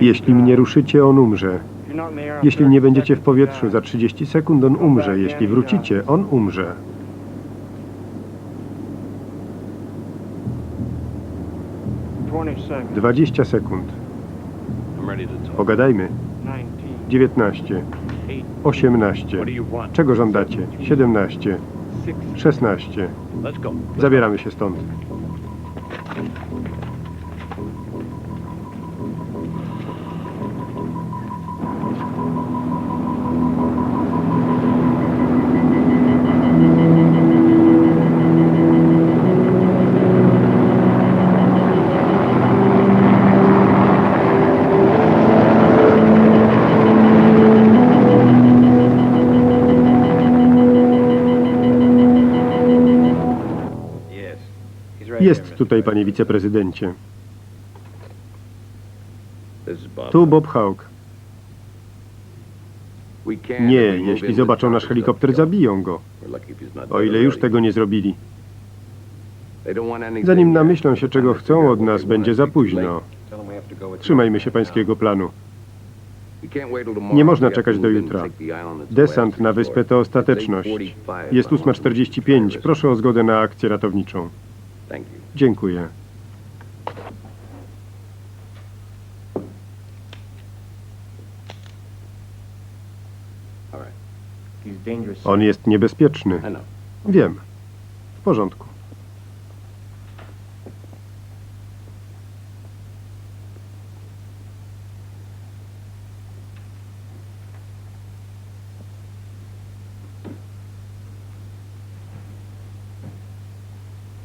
Jeśli mnie ruszycie, on umrze. Jeśli nie będziecie w powietrzu za 30 sekund, on umrze. Jeśli wrócicie, on umrze. 20 sekund. Pogadajmy. 19, 19, 18. What do you want? Czego żądacie? 17, 16. 16. Let's go. Zabieramy się stąd. Jest tutaj, panie wiceprezydencie. Tu Bob Hawk. Nie, jeśli zobaczą nasz helikopter, zabiją go. O ile już tego nie zrobili. Zanim namyślą się, czego chcą od nas, będzie za późno. Trzymajmy się pańskiego planu. Nie można czekać do jutra. Desant na wyspę to ostateczność. Jest 8.45. Proszę o zgodę na akcję ratowniczą. Thank you. Dziękuję. He's dangerous. On jest niebezpieczny. I know. Wiem. W porządku.